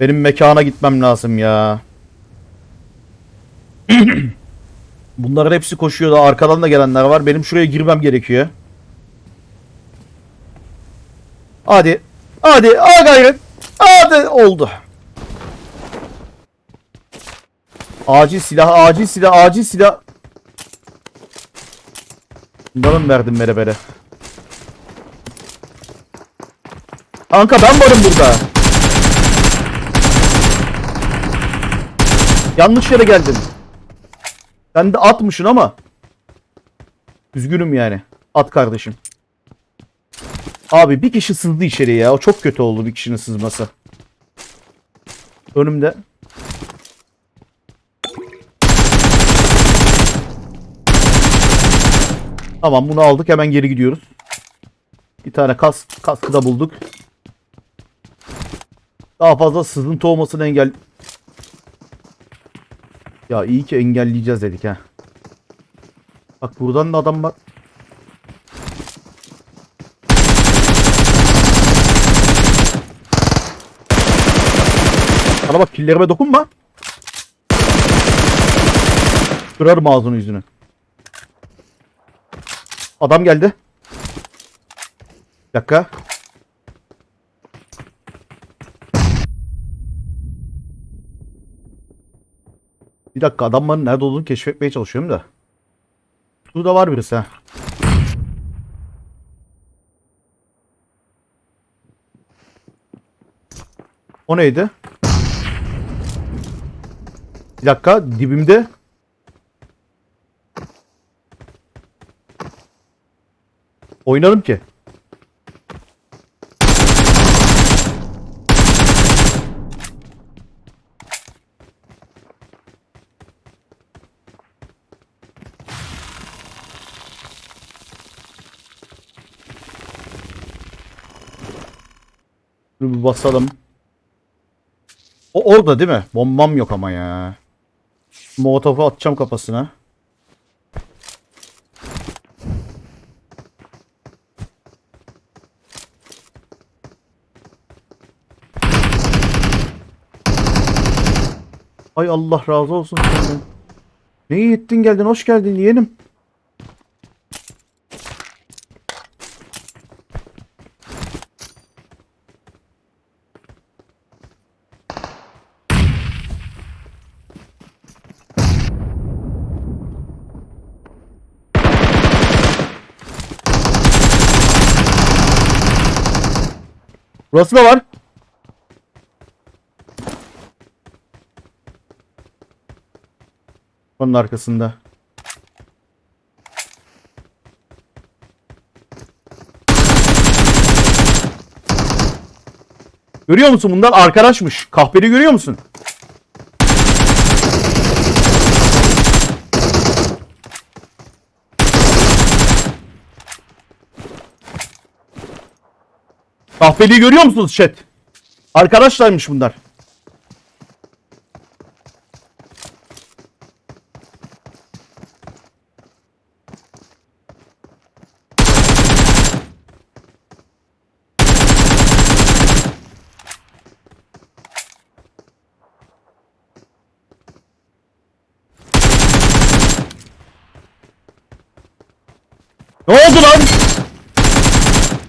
Benim mekana gitmem lazım ya. Bunların hepsi koşuyor da arkadan da gelenler var. Benim şuraya girmem gerekiyor. Hadi. Hadi. Ha gayret. Hadi. Oldu. Acil silah, acil silah, acil silah. Bundan mı verdim berebere? Kanka ben varım burada. Yanlış yere geldin. Sen de atmışsın ama. Üzgünüm yani. At kardeşim. Abi bir kişi sızdı içeriye ya. O çok kötü oldu bir kişinin sızması. Önümde. Tamam bunu aldık hemen geri gidiyoruz. Bir tane kas kaskı da bulduk. Daha fazla sızıntı olmasını engel... Ya iyi ki engelleyeceğiz dedik ha. Bak buradan da adam var. Bana bak killerime dokunma. Kırarım ağzını yüzünü. Adam geldi. Bir dakika. Bir dakika adamların nerede olduğunu keşfetmeye çalışıyorum da. Şurada var birisi ha. O neydi? Bir dakika dibimde. Oynarım ki. Dur bir basalım. O orada değil mi? Bombam yok ama ya. Molotof'u atacağım kafasına. Ay Allah razı olsun senden. Ne iyi ettin geldin hoş geldin yeğenim. Burası da var. Onun arkasında. Görüyor musun bunlar arkadaşmış. Kahperi görüyor musun? Kahpeliği görüyor musunuz chat? Arkadaşlarmış bunlar. Ne oldu lan?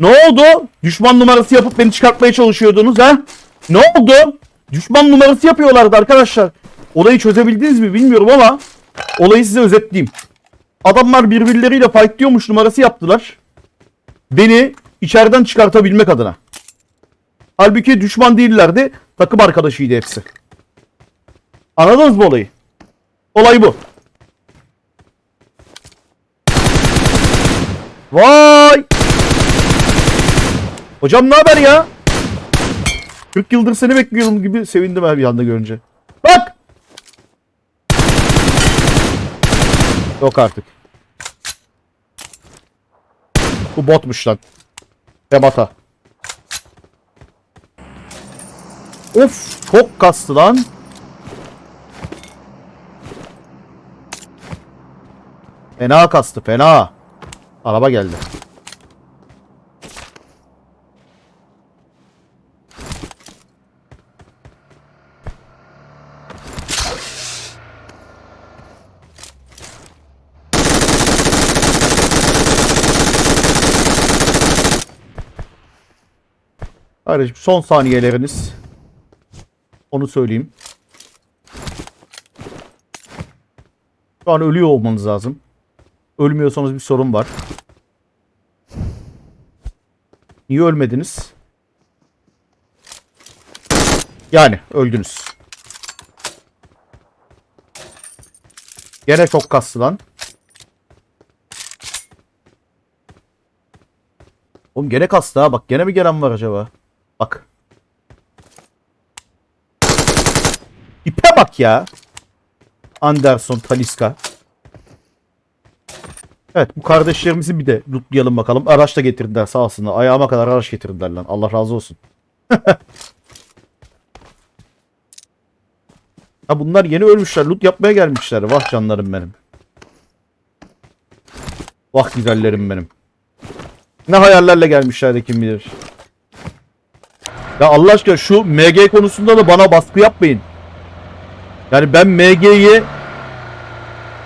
Ne oldu? Düşman numarası yapıp beni çıkartmaya çalışıyordunuz ha? Ne oldu? Düşman numarası yapıyorlardı arkadaşlar. Olayı çözebildiniz mi bilmiyorum ama olayı size özetleyeyim. Adamlar birbirleriyle fightlıyormuş numarası yaptılar. Beni içeriden çıkartabilmek adına. Halbuki düşman değillerdi. Takım arkadaşıydı hepsi. Anladınız mı olayı? Olay bu. Hocam ne haber ya? 40 yıldır seni bekliyorum gibi sevindim her bir anda görünce. Bak! Yok artık. Bu botmuş lan. Debata. Of çok kastı lan. Fena kastı fena. Araba geldi. Kardeşim son saniyeleriniz. Onu söyleyeyim. Şu an ölüyor olmanız lazım. Ölmüyorsanız bir sorun var. Niye ölmediniz? Yani öldünüz. Gene çok kaslı lan. Oğlum gene kastı ha bak gene mi gelen var acaba? Bak. İpe bak ya. Anderson, Taliska. Evet bu kardeşlerimizi bir de lootlayalım bakalım. Araç da getirdiler sağ olsunlar. Ayağıma kadar araç getirdiler lan. Allah razı olsun. ha bunlar yeni ölmüşler. Loot yapmaya gelmişler. Vah canlarım benim. Vah güzellerim benim. Ne hayallerle gelmişler de kim bilir. Ya Allah aşkına şu MG konusunda da bana baskı yapmayın. Yani ben MG'yi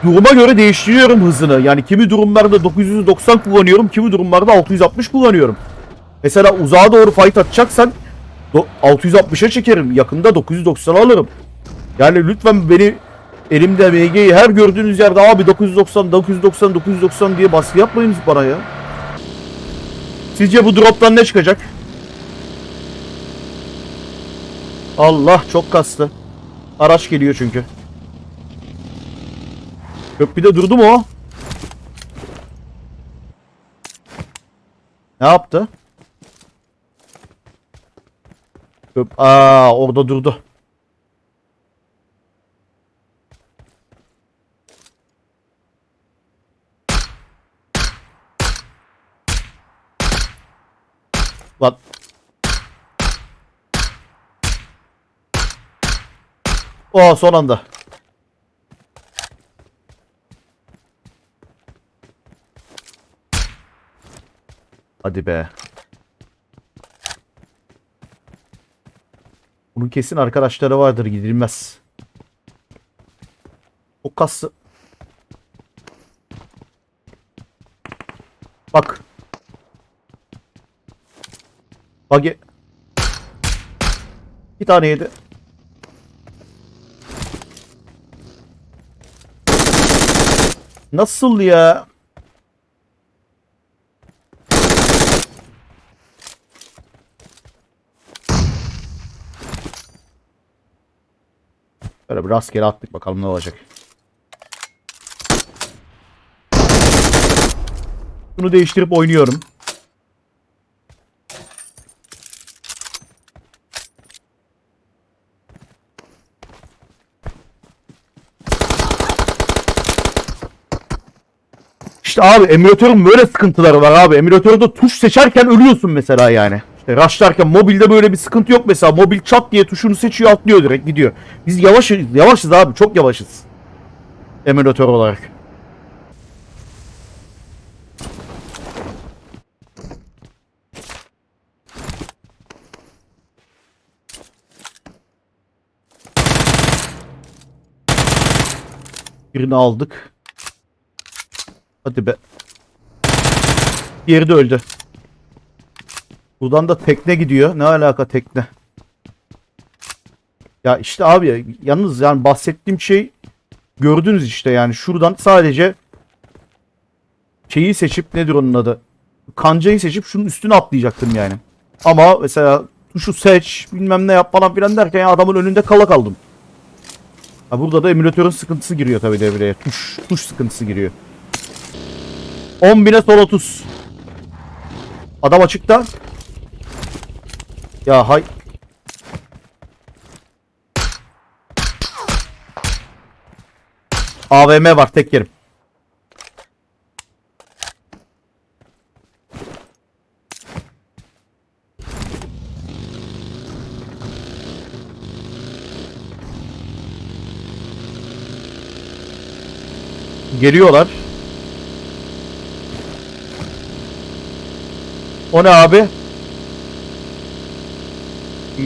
duruma göre değiştiriyorum hızını. Yani kimi durumlarda 990 kullanıyorum, kimi durumlarda 660 kullanıyorum. Mesela uzağa doğru fight atacaksan do- 660'a çekerim. Yakında 990 alırım. Yani lütfen beni elimde MG'yi her gördüğünüz yerde abi 990 990 990 diye baskı yapmayınız bana ya. Sizce bu droptan ne çıkacak? Allah çok kastı. Araç geliyor çünkü. Köprüde durdu mu o? Ne yaptı? Köp Aa orada durdu. O son anda. Hadi be. Bunun kesin arkadaşları vardır gidilmez. O kası. Bak. Bagi. Bir tane yedi. Nasıl ya? Böyle bir rastgele attık bakalım ne olacak. Bunu değiştirip oynuyorum. İşte abi emülatörün böyle sıkıntıları var abi. Emülatörde tuş seçerken ölüyorsun mesela yani. İşte rushlarken mobilde böyle bir sıkıntı yok mesela. Mobil çat diye tuşunu seçiyor atlıyor direkt gidiyor. Biz yavaşız, yavaşız abi çok yavaşız. Emülatör olarak. Birini aldık. Hadi be. Diğeri de öldü. Buradan da tekne gidiyor. Ne alaka tekne? Ya işte abi yalnız yani bahsettiğim şey gördünüz işte yani şuradan sadece şeyi seçip nedir onun adı? Kancayı seçip şunun üstüne atlayacaktım yani. Ama mesela tuşu seç bilmem ne yap falan filan derken ya adamın önünde kala kaldım. Ha burada da emülatörün sıkıntısı giriyor tabii devreye. Tuş, tuş sıkıntısı giriyor. 10 bine sol 30. Adam açıkta. Ya hay. AVM var tek yerim. Geliyorlar. O ne abi?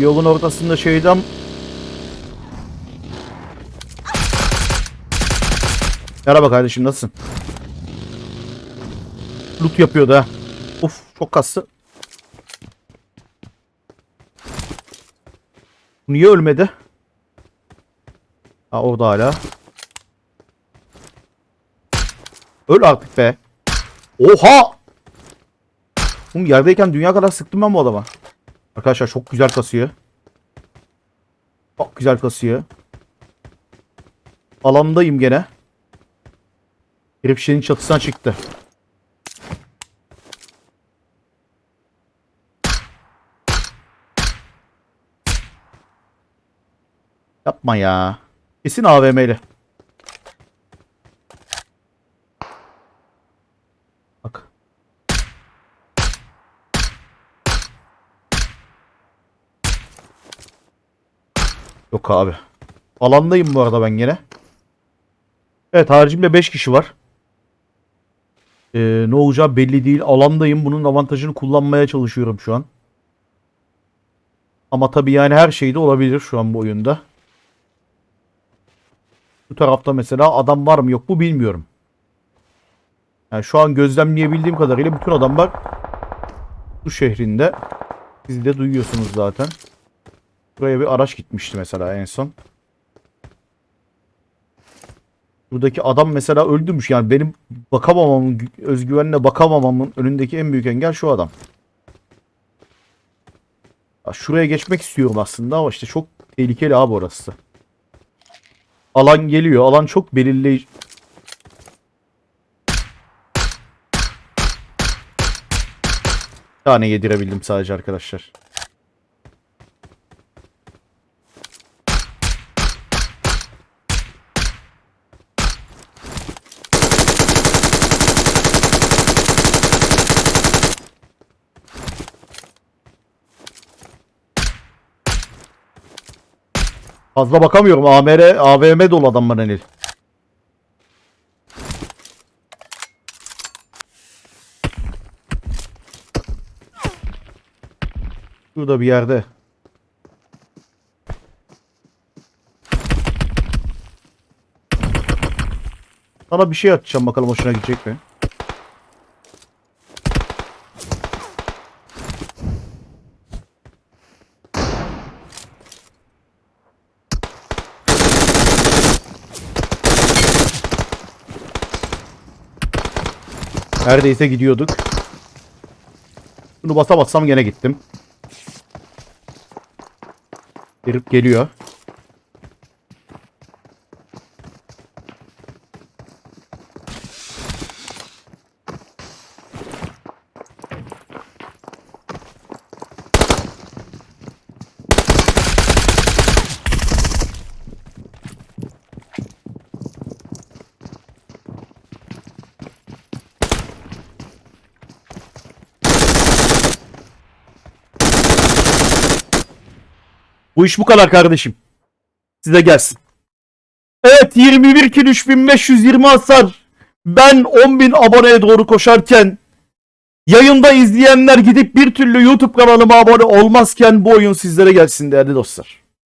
Yolun ortasında şeyden Merhaba kardeşim nasılsın? Loot yapıyordu ha. Uf çok kastı. Niye ölmedi? Ha orada hala. Öl artık be. Oha! Oğlum yerdeyken dünya kadar sıktım ben bu adama. Arkadaşlar çok güzel kasıyor. Çok güzel kasıyor. Alandayım gene. Herif şeyin çatısına çıktı. Yapma ya. Kesin AVM'li. Yok abi. Alandayım bu arada ben gene. Evet haricimde 5 kişi var. Ee, ne olacağı belli değil. Alandayım. Bunun avantajını kullanmaya çalışıyorum şu an. Ama tabii yani her şey de olabilir şu an bu oyunda. Bu tarafta mesela adam var mı yok mu bilmiyorum. Yani şu an gözlemleyebildiğim kadarıyla bütün adamlar bu şehrinde. Siz de duyuyorsunuz zaten. Buraya bir araç gitmişti mesela en son. Buradaki adam mesela öldürmüş. Yani benim bakamamamın, özgüvenle bakamamamın önündeki en büyük engel şu adam. Ya Şuraya geçmek istiyorum aslında ama işte çok tehlikeli abi orası. Alan geliyor. Alan çok belirleyici. Bir tane yedirebildim sadece arkadaşlar. Fazla bakamıyorum. AMR, AVM dolu adamların el. Şurada bir yerde. Sana bir şey atacağım bakalım hoşuna gidecek mi? Neredeyse gidiyorduk. Bunu basamazsam gene gittim. Herif geliyor. Bu iş bu kadar kardeşim. Size gelsin. Evet 21 kill 3520 hasar. Ben 10.000 aboneye doğru koşarken yayında izleyenler gidip bir türlü YouTube kanalıma abone olmazken bu oyun sizlere gelsin değerli dostlar.